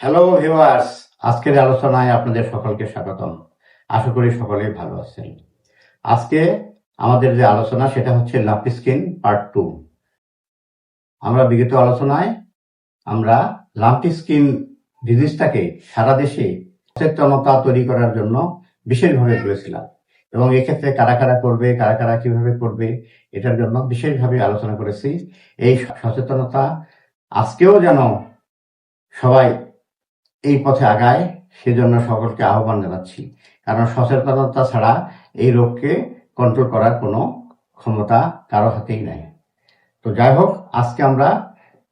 Hello viewers আজকের আলোচনায় আপনাদের সকলকে স্বাগতম। আশা করি সকলেই ভালো আছেন। আজকে আমাদের যে আলোচনা, সেটা হচ্ছে লাপি স্কিন পার্ট টু আমরা বিগত আলোচনায় আমরা লাম্পি স্কিন ডিজিজটাকে সারা দেশে সচেতনতা তৈরি করার জন্য বিশেষভাবে করেছিলাম এবং এক্ষেত্রে কারা কারা করবে, কারা কারা কীভাবে করবে, এটার জন্য বিশেষভাবে আলোচনা করেছি। এই সচেতনতা আজকেও যেন সবাই এই পথে আগায়, সেজন্য সকলকে আহ্বান জানাচ্ছি। কারণ সচেতনতা ছাড়া এই রোগকে কন্ট্রোল করার কোনো ক্ষমতা কারও হাতেই নাই। তো যাই হোক, আজকে আমরা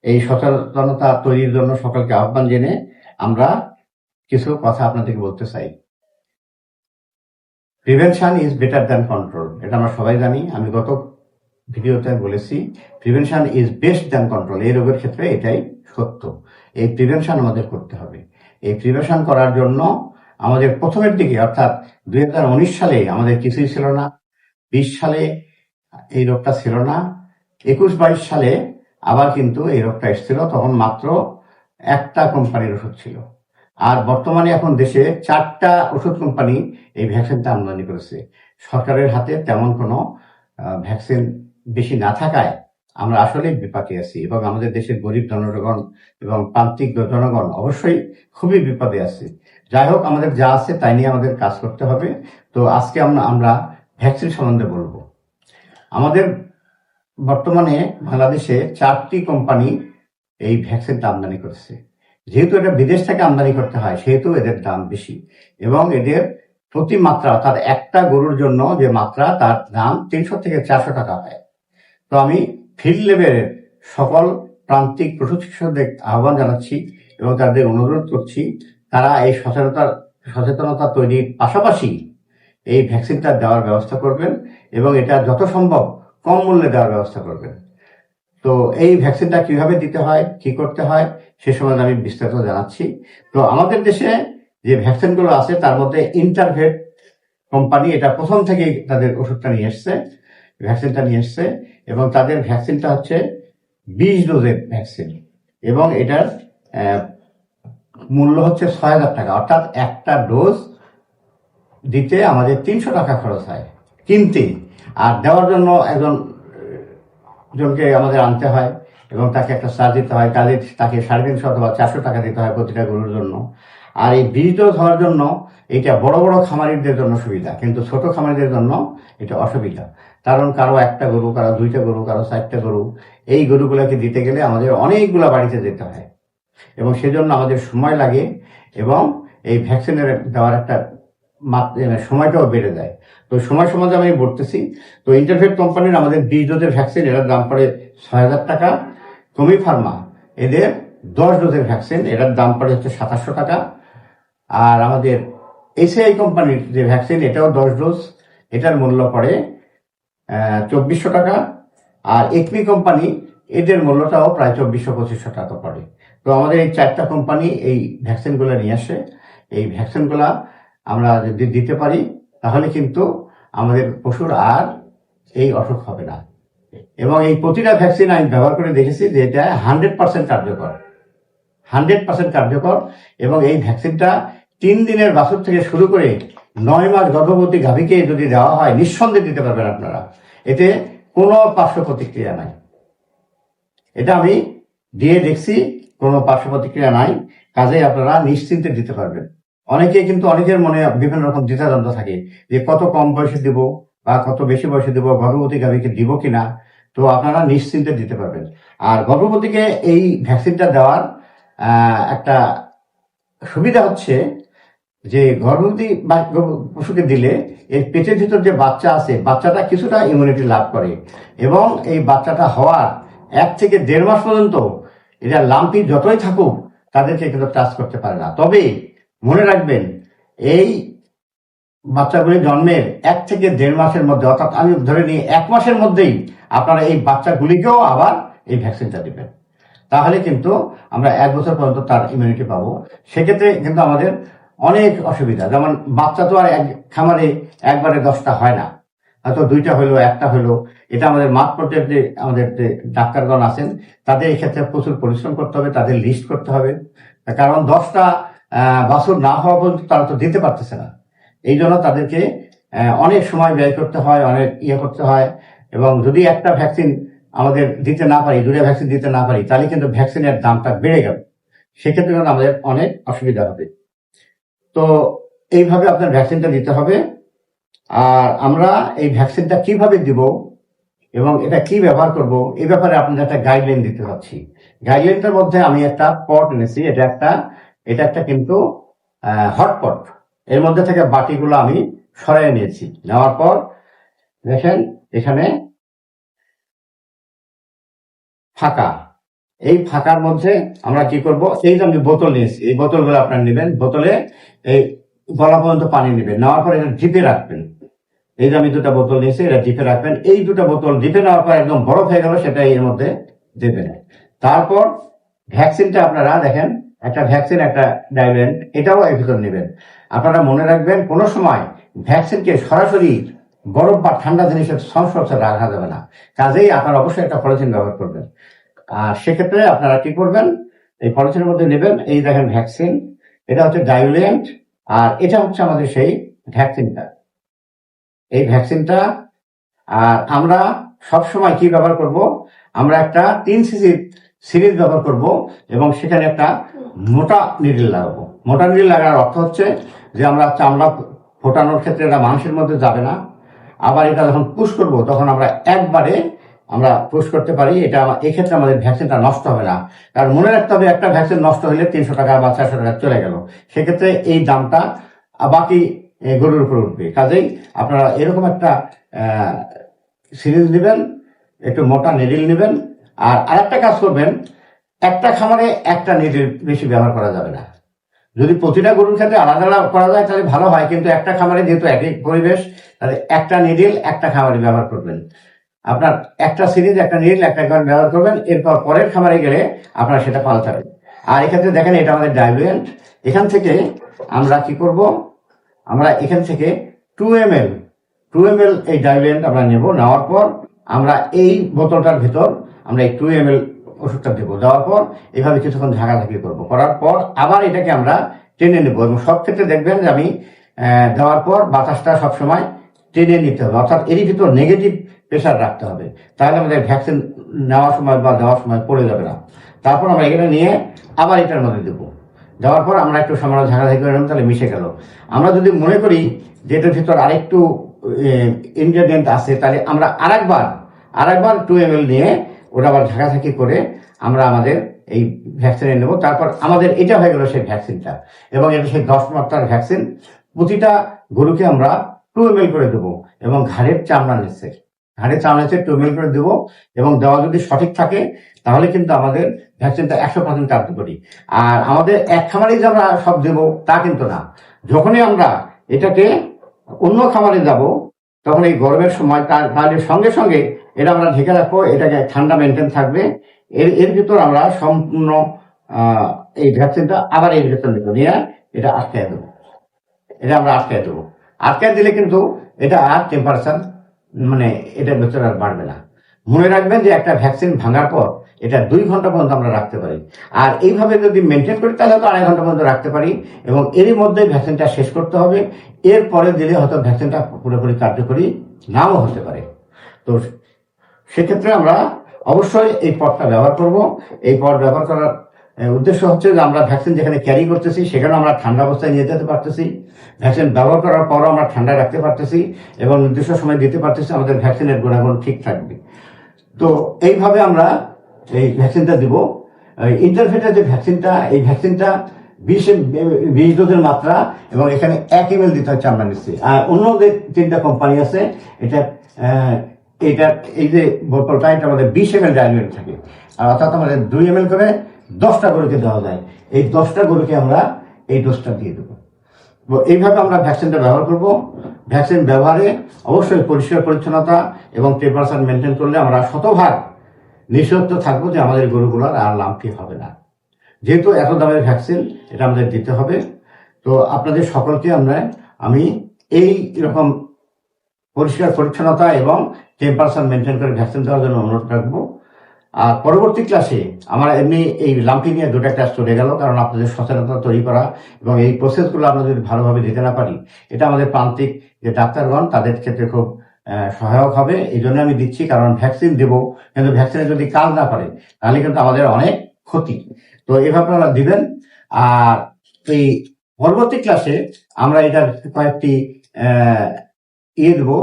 এই সচেতনতা তৈরির জন্য সকলকে আহ্বান জেনে আমরা কিছু কথা আপনাদেরকে বলতে চাই। Prevention is better than control এটা আমরা সবাই জানি, আমি গত ভিডিওতে বলেছি prevention is best than control এই রোগের ক্ষেত্রে এটাই সত্য। এই প্রিভেনশন আমাদের করতে হবে। এই প্রিভেনশন করার জন্য আমাদের প্রথমের দিকে, অর্থাৎ দুই হাজার উনিশ সালে আমাদের কিছুই ছিল না, বিশ সালে এই রোগটা ছিল না, একুশ বাইশ সালে আবার কিন্তু এই রোগটা এসেছিল, তখন মাত্র একটা কোম্পানির ওষুধ ছিল। আর বর্তমানে এখন দেশে চারটা ওষুধ কোম্পানি এই ভ্যাকসিনটা আমদানি করেছে। সরকারের হাতে তেমন কোনো ভ্যাকসিন বেশি না থাকায় আমরা আসলে বিপাকে আছি এবং আমাদের দেশের গরিব জনগণ এবং প্রান্তিক জনগণ অবশ্যই খুবই বিপদে আছে। যাই হোক, আমাদের যা আছে তাই নিয়ে আমাদের কাজ করতে হবে। তো আজকে আমরা আমরা ভ্যাকসিন সম্বন্ধে বলব। আমাদের বর্তমানে বাংলাদেশে চারটি কোম্পানি এই ভ্যাকসিনটা আমদানি করেছে। যেহেতু এটা বিদেশ থেকে আমদানি করতে হয়, সেহেতু এদের দাম বেশি এবং এদের প্রতি মাত্রা অর্থাৎ একটা গরুর জন্য যে মাত্রা, তার দাম তিনশো থেকে চারশো টাকা হয়। তো আমি ফিল্ড লেভেলের সকল প্রান্তিক পশু চিকিৎসকদের আহ্বান জানাচ্ছি এবং তাদের অনুরোধ করছি, তারা এই সচেতনতা সচেতনতা তৈরির পাশাপাশি এই ভ্যাকসিনটা দেওয়ার ব্যবস্থা করবেন এবং এটা যত সম্ভব কম মূল্যে দেওয়ার ব্যবস্থা করবেন। তো এই ভ্যাকসিনটা কীভাবে দিতে হয়, কি করতে হয়, সে সময় আমি বিস্তারিত জানাচ্ছি। তো আমাদের দেশে যে ভ্যাকসিনগুলো আছে, তার মধ্যে ইন্টারভেট কোম্পানি এটা প্রথম থেকেই তাদের ওষুধটা নিয়ে এসছে। ভ্যাকসিনটা নিয়ে এসছে এবং তাদের ভ্যাকসিনটা হচ্ছে বিশ ডোজের ভ্যাকসিন এবং এটার মূল্য হচ্ছে ছয় হাজার টাকা। অর্থাৎ একটা ডোজ দিতে আমাদের তিনশো টাকা খরচ হয়। কিনতে আর দেওয়ার জন্য একজন, জনকে আমাদের আনতে হয় এবং তাকে একটা চার্জ দিতে হয়। কাজে তাকে সাড়ে তিনশো অথবা চারশো টাকা দিতে হয় প্রতিটা গরুর জন্য। আর এই বীজ ডোজ হওয়ার জন্য এটা বড় বড় খামারিদের জন্য সুবিধা, কিন্তু ছোট খামারিদের জন্য এটা অসুবিধা। কারণ কারও একটা গরু কারও দুইটা গরু কারও চারটা গরু এই গরুগুলোকে দিতে গেলে আমাদের অনেকগুলা বাড়িতে যেতে হয়। এবং সেজন্য আমাদের সময় লাগে এবং এই ভ্যাকসিনের দেওয়ার একটা এ, সময়টাও বেড়ে যায়। তো সময় সমাজে আমি বলতেছি তো ইন্টারফেট কোম্পানির আমাদের বিশ ডোজের ভ্যাকসিন এটার দাম পড়ে ছয় হাজার টাকা। কমি ফার্মা এদের দশ ডোজের ভ্যাকসিন এটার দাম পড়ে হচ্ছে সাতাশশো টাকা। আর আমাদের এসিআই কোম্পানির যে ভ্যাকসিন এটাও দশ ডোজ। এটার মূল্য পড়ে চব্বিশশো টাকা। আর একমি কোম্পানি, এদের মূল্যটাও প্রায় চব্বিশশো, পঁচিশশো টাকা পড়ে। তো আমাদের এই চারটা কোম্পানি এই ভ্যাকসিনগুলো নিয়ে আসে। এই ভ্যাকসিনগুলা আমরা যদি দিতে পারি, তাহলে কিন্তু আমাদের পশুর আর এই অসুখ হবে না। এবং এই প্রতিটা ভ্যাকসিন আমি ব্যবহার করে দেখেছি যে এটা হান্ড্রেড পার্সেন্ট কার্যকর। হান্ড্রেড পার্সেন্ট কার্যকর এবং এই ভ্যাকসিনটা তিন দিনের বাছুর থেকে শুরু করে নয় মাস গর্ভবতী গাভীকে যদি দেওয়া হয়, নিঃসন্দেহে দিতে পারবেন আপনারা। এতে কোনো পার্শ্ব প্রতিক্রিয়া নাই। এটা আমি দিয়ে দেখছি, কোনো পার্শ্ব প্রতিক্রিয়া নাই। কাজে আপনারা নিশ্চিন্তে দিতে পারবেন। অনেকে কিন্তু অনেকের মনে বিভিন্ন রকম দ্বিধাদ্বন্দ্ব থাকে যে কত কম বয়সে দিব বা কত বেশি বয়সে দিব, গর্ভবতী গাভীকে দিব কিনা। তো আপনারা নিশ্চিন্তে দিতে পারবেন। আর গর্ভবতীকে এই ভ্যাকসিনটা দেওয়ার একটা সুবিধা হচ্ছে যে গর্ভবতী পশুকে দিলে এর পেটের ভিতর যে বাচ্চা আছে, বাচ্চাটা কিছুটা ইমিউনিটি লাভ করে। এবং এই বাচ্চাটা হওয়ার এক থেকে দেড় মাস পর্যন্ত এটা লাম্পি যতই থাকুক, তাদেরকে কিন্তু টাচ করতে পারে না। তবে মনে রাখবেন, এই বাচ্চাগুলি জন্মের এক থেকে দেড় মাসের মধ্যে, অর্থাৎ আমি ধরে নিই এক মাসের মধ্যেই আপনারা এই বাচ্চাগুলিকেও আবার এই ভ্যাকসিনটা দেবেন। তাহলে কিন্তু আমরা এক বছর পর্যন্ত তার ইমিউনিটি পাবো। সেক্ষেত্রে কিন্তু আমাদের অনেক অসুবিধা। যেমন বাচ্চা তো আর এক খামারে একবারে দশটা হয় না। হয়তো দুইটা হইল একটা হইল এটা আমাদের মাঠ পর্যায়ে যে আমাদের যে ডাক্তারগণ আছেন, তাদের এই ক্ষেত্রে প্রচুর পরিশ্রম করতে হবে, তাদের লিস্ট করতে হবে। কারণ দশটা বাছুর না হওয়া পর্যন্ত তারা তো দিতে পারতেছে না। এই জন্য তাদেরকে অনেক সময় ব্যয় করতে হয়, অনেক ইয়ে করতে হয়। এবং যদি একটা ভ্যাকসিন আমাদের দিতে না পারি দুটা ভ্যাকসিন দিতে না পারি, তাহলে কিন্তু ভ্যাকসিনের দামটা বেড়ে গেল। সেক্ষেত্রে কিন্তু আমাদের অনেক অসুবিধা হবে। তো এইভাবে আপনার ভ্যাকসিনটা দিতে হবে। আর আমরা এই ভ্যাকসিনটা কীভাবে দিব এবং এটা কি ব্যবহার করব এই ব্যাপারে আপনাদের একটা গাইডলাইন দিতে পারছি গাইডলাইনটার মধ্যে আমি একটা পট এনেছি, এটা একটা এটা একটা কিন্তু হটপট এর মধ্যে থেকে বাটিগুলো আমি সরাই নিয়েছি। নেওয়ার পর দেখেন এখানে ফাঁকা এই ফাঁকার মধ্যে আমরা কি করব? এই যে আমি বোতল নিয়েছি, এই বোতলগুলো আপনার নেবেন। বোতলে এই গলা পর্যন্ত পানি নেবেন। নেওয়ার পর এটা ডিপে রাখবেন। এই যে আমি দুটো বোতল নিয়েছি, এটা ডিপে রাখবেন। এই দুটো বোতল ডিপে নেওয়ার পর একদম বরফ হয়ে গেল সেটা এর মধ্যে দেবেন। তারপর ভ্যাকসিনটা আপনারা দেখেন, একটা ভ্যাকসিন, একটা ডাইভেন্ট এটাও এর ভিতর নেবেন। আপনারা মনে রাখবেন, কোনো সময় ভ্যাকসিনকে সরাসরি বরফ বা ঠান্ডা জিনিসের সংস্পর্শে রাখা যাবে না। কাজেই আপনারা অবশ্যই একটা পলিথিন ব্যবহার করবেন। আর সেক্ষেত্রে আপনারা কি করবেন? এই পলিথিনের মধ্যে নেবেন, এই দেখেন ভ্যাকসিন। এটা হচ্ছে ডাইভেন্ট আর এটা হচ্ছে আমাদের সেই ভ্যাকসিনটা। এই ভ্যাকসিনটা, আর আমরা সব সময় কি ব্যবহার করব? আমরা একটা তিন সিসি সিরিজ ব্যবহার করব, এবং সেখানে একটা মোটা নিডিল লাগাবো। মোটা নিডিল লাগার অর্থ হচ্ছে যে আমরা চামড়া ফোটানোর ক্ষেত্রে এটা মানুষের মধ্যে যাবে না। আবার এটা যখন পুশ করব, তখন আমরা একবারে আমরা পুশ করতে পারি, এটা এক্ষেত্রে আমাদের ভ্যাকসিনটা নষ্ট হবে না। কারণ মনে রাখতে হবে, একটা ভ্যাকসিন নষ্ট হলে তিনশো টাকা বা চারশো টাকা চলে গেল। সেক্ষেত্রে এই দামটা বাকি গরুর উপর উঠবে। কাজেই আপনারা এরকম একটা সিরিজ নেবেন, একটু মোটা নিডিল নেবেন, আর আরেকটা কাজ করবেন, একটা খামারে একটা নিডিল বেশি ব্যবহার করা যাবে না। যদি প্রতিটা গরুর ক্ষেত্রে আলাদা আলাদা করা যায়, তাহলে ভালো হয়, কিন্তু একটা খামারে যেহেতু একই পরিবেশ, তাহলে একটা নিডিল একটা খামারে ব্যবহার করবেন। আপনার একটা সিরিজ, একটা নিডিল একটা খামারে ব্যবহার করবেন, এরপর পরের খামারে গেলে আপনার সেটা পাল্টাবেন আর এক্ষেত্রে দেখেন, এটা আমাদের ডাইভেন্ট এখান থেকে আমরা কি করব? আমরা এখান থেকে two M L two M L এই ডাইভেন্ট আমরা নেব। নেওয়ার পর আমরা এই বোতলটার ভিতর আমরা এই টু এম এল ওষুধটা দেবো। দেওয়ার পর এভাবে কিছুক্ষণ ঝাঁকাঝাঁকি করব। করার পর আবার এটাকে আমরা টেনে নেব এবং সব ক্ষেত্রে দেখবেন যে আমি দেওয়ার পর বাতাসটা সবসময় টেনে নিতে হবে। অর্থাৎ এরই ভিতর নেগেটিভ প্রেশার রাখতে হবে। তাহলে আমাদের ভ্যাকসিন নেওয়ার সময় বা দেওয়ার সময় পড়ে যাবে না। তারপর আমরা এখানে নিয়ে আবার এটার মধ্যে দেবো। দেওয়ার পর আমরা একটু সামান্য ঝাঁকাঝাঁকি করে তাহলে মিশে গেল। আমরা যদি মনে করি যে এটার ভিতর আরেকটু ইনগ্রেডিয়েন্ট আছে, তাহলে আমরা আরেকবার আরেকবার টু এম এল নিয়ে ওটা আবার ঝাঁকাঝাঁকি করে আমরা আমাদের এই ভ্যাকসিনে নেব। তারপর আমাদের এটা হয়ে গেল সেই ভ্যাকসিনটা এবং এটা সেই দশ মাত্রার ভ্যাকসিন প্রতিটা গরুকে আমরা টু এম এল করে দেবো এবং ঘাড়ের চামড়া নিচ্ছে। ঘাড়ের চামড়া নিচ্ছে টু এম করে দেবো এবং দেওয়া যদি সঠিক থাকে, তাহলে কিন্তু আমাদের ভ্যাকসিনটা একশো পার্সেন্ট কার্যকরী আর আমাদের এক খামারেই যে আমরা সব দেবো, তা কিন্তু না। যখনই আমরা এটাকে অন্য খামারে যাব, তখন এই গরমের সময় তার তাহলে সঙ্গে সঙ্গে এটা আমরা ঢেকে রাখব, এটাকে ঠান্ডা মেনটেন থাকবে। এর এর ভিতর আমরা সম্পূর্ণ এই ভ্যাকসিনটা আবার এর ভিতর নেব নিয়ে এটা আটকে দেবো। এটা আমরা আটকে দেবো। আটকে দিলে কিন্তু এটা আর টেম্পারেচার মানে এটার ভেতরে আর বাড়বে না। মনে রাখবেন যে একটা ভ্যাকসিন ভাঙার পর এটা দুই ঘণ্টা পর্যন্ত আমরা রাখতে পারি। আর এইভাবে যদি মেনটেন করি, তাহলে তো আড়াই ঘণ্টা পর্যন্ত রাখতে পারি এবং এরই মধ্যে ভ্যাকসিনটা শেষ করতে হবে। এরপরে দিলে হয়তো ভ্যাকসিনটা পুরোপুরি কার্যকরী নাও হতে পারে। তো সেক্ষেত্রে আমরা অবশ্যই এই পটটা ব্যবহার করব। এই পট ব্যবহার করার উদ্দেশ্য হচ্ছে যে আমরা ভ্যাকসিন যেখানে ক্যারি করতেছি সেখানে আমরা ঠান্ডা অবস্থায় নিয়ে যেতে পারতেছি। ভ্যাকসিন ব্যবহার করার পরও আমরা ঠান্ডা রাখতে পারতেছি এবং নির্দিষ্ট সময় দিতে পারতেছি, আমাদের ভ্যাকসিনের গুণাগুণ ঠিক থাকবে। তো এইভাবে আমরা এই ভ্যাকসিনটা দিব। ইন্টারফেটের যে ভ্যাকসিনটা এই ভ্যাকসিনটা বিশ বিশ ডোজের মাত্রা এবং এখানে এক এম দিতে হচ্ছে আমরা নিচ্ছি। আর অন্য যে তিনটা কোম্পানি আছে, এটা এটা এই যে বোতলটা, এটা আমাদের বিশ এম এল ডায়মিটার থাকে। আর অর্থাৎ আমাদের দুই এম করে দশটা গরুকে দেওয়া যায়। এই দশটা গরুকে আমরা এই ডোজটা দিয়ে দেবো। এইভাবে আমরা ভ্যাকসিনটা ব্যবহার করব। ভ্যাকসিন ব্যবহারে অবশ্যই পরিষ্কার পরিচ্ছন্নতা এবং টেম্পারেচার মেনটেন করলে আমরা শতভাগ নিঃসত্ব থাকব যে আমাদের গরুগুলোর আর লাভটি হবে না। যেহেতু এত দামের ভ্যাকসিন এটা আমাদের দিতে হবে। তো আপনাদের সকলকে আমরা, আমি এই রকম পরিষ্কার পরিচ্ছন্নতা এবং টেম্পারেচার মেনটেন করে ভ্যাকসিন দেওয়ার জন্য অনুরোধ রাখব। আর পরবর্তী ক্লাসে আমার এমনি এই লাম্পি নিয়ে দুটা ক্লাস চলে গেল, কারণ আপনাদের সচেতনতা তৈরি করা এবং এই প্রসেসগুলো আমরা যদি ভালোভাবে দিতে না পারি, এটা আমাদের প্রান্তিক যে ডাক্তারগণ, তাদের ক্ষেত্রে খুব সহায়ক হবে। এই জন্য আমি দিচ্ছি, কারণ ভ্যাকসিন দেব, কিন্তু ভ্যাকসিনে যদি কাজ না করে, তাহলে কিন্তু আমাদের অনেক ক্ষতি। তো এভাবে আপনারা দিবেন। আর এই পরবর্তী ক্লাসে আমরা এটার কয়েকটি ইয়ে দেবো।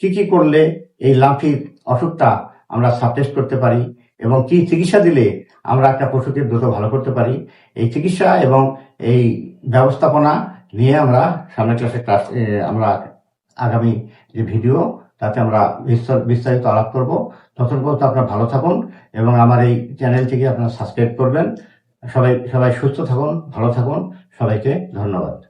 কি কি করলে এই লাম্ফির অসুখটা আমরা সাবটেস্ট করতে পারি এবং কি চিকিৎসা দিলে আমরা একটা পশুকে দ্রুত ভালো করতে পারি, এই চিকিৎসা এবং এই ব্যবস্থাপনা নিয়ে আমরা সামনের ক্লাসে ক্লাস আমরা আগামী যে ভিডিও তাতে আমরা বিস্তার- বিস্তারিত আলাপ করব। ততক্ষণ পর্যন্ত আপনারা ভালো থাকুন এবং আমার এই চ্যানেলটিকে আপনারা সাবস্ক্রাইব করবেন। সবাই সবাই সুস্থ থাকুন, ভালো থাকুন। সবাইকে ধন্যবাদ।